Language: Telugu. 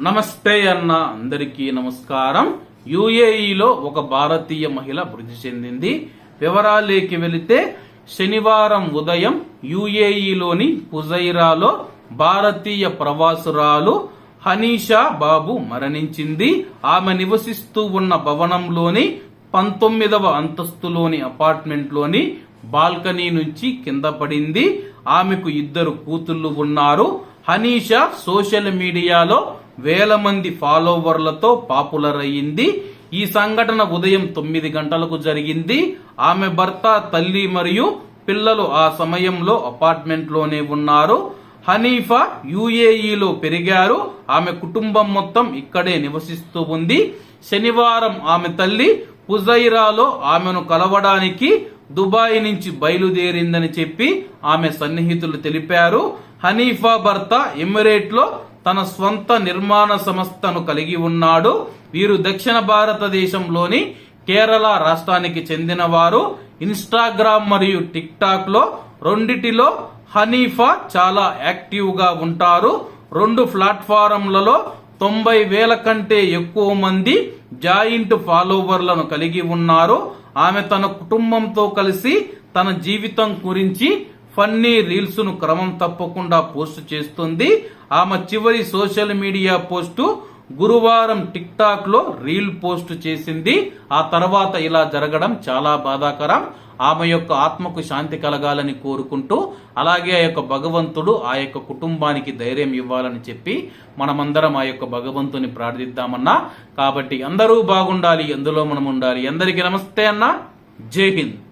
నమస్తే అన్న అందరికీ నమస్కారం. యుఏఈలో ఒక భారతీయ మహిళ మృతి చెందింది. వివరాలేకి వెళితే శనివారం ఉదయం యుఏఈలోని పుజైరాలో భారతీయ ప్రవాసురాలు హనీషా బాబు మరణించింది. ఆమె నివసిస్తూ ఉన్న భవనంలోని పంతొమ్మిదవ అంతస్తులోని అపార్ట్మెంట్లోని బాల్కనీ నుంచి కింద పడింది. ఆమెకు ఇద్దరు కూతుళ్ళు ఉన్నారు. హనీషా సోషల్ మీడియాలో వేల మంది ఫాలోవర్లతో పాపులర్ అయ్యింది ఈ సంఘటన ఉదయం తొమ్మిది గంటలకు జరిగింది. ఆమె భర్త తల్లి మరియు పిల్లలు ఆ సమయంలో అపార్ట్మెంట్లోనే ఉన్నారు. హనీఫా యుఏఈలో పెరిగారు. ఆమె కుటుంబం మొత్తం ఇక్కడే నివసిస్తూ ఉంది. శనివారం ఆమె తల్లి హుజైరాలో ఆమెను కలవడానికి దుబాయ్ నుంచి బయలుదేరిందని చెప్పి ఆమె సన్నిహితులు తెలిపారు. హనీఫా భర్త ఎమిరేట్లో తన స్వంత నిర్మాణ సంస్థను కలిగి ఉన్నాడు. వీరు దక్షిణ భారతదేశంలోని కేరళ రాష్ట్రానికి చెందినవారు. ఇన్స్టాగ్రామ్ మరియు టిక్ టాక్లో రెండిటిలో హనీఫా చాలా యాక్టివ్గా ఉంటారు. రెండు ప్లాట్ఫారంలలో తొంభై వేల కంటే ఎక్కువ మంది జాయింట్ ఫాలోవర్లను కలిగి ఉన్నారు ఆమె తన కుటుంబంతో కలిసి తన జీవితం గురించి ఫన్నీ రీల్స్ను క్రమం తప్పకుండా పోస్ట్ చేస్తుంది. ఆమె చివరి సోషల్ మీడియా పోస్టు గురువారం టిక్ టాక్లో రీల్ పోస్ట్ చేసింది. ఆ తర్వాత ఇలా జరగడం చాలా బాధాకరం. ఆమె యొక్క ఆత్మకు శాంతి కలగాలని కోరుకుంటూ అలాగే ఆ యొక్క భగవంతుడు ఆ యొక్క కుటుంబానికి ధైర్యం ఇవ్వాలని చెప్పి మనమందరం ఆ యొక్క భగవంతుని ప్రార్థిద్దామన్నా. కాబట్టి అందరూ బాగుండాలి ఎందులో మనం ఉండాలి. అందరికీ నమస్తే అన్న. జై హింద్.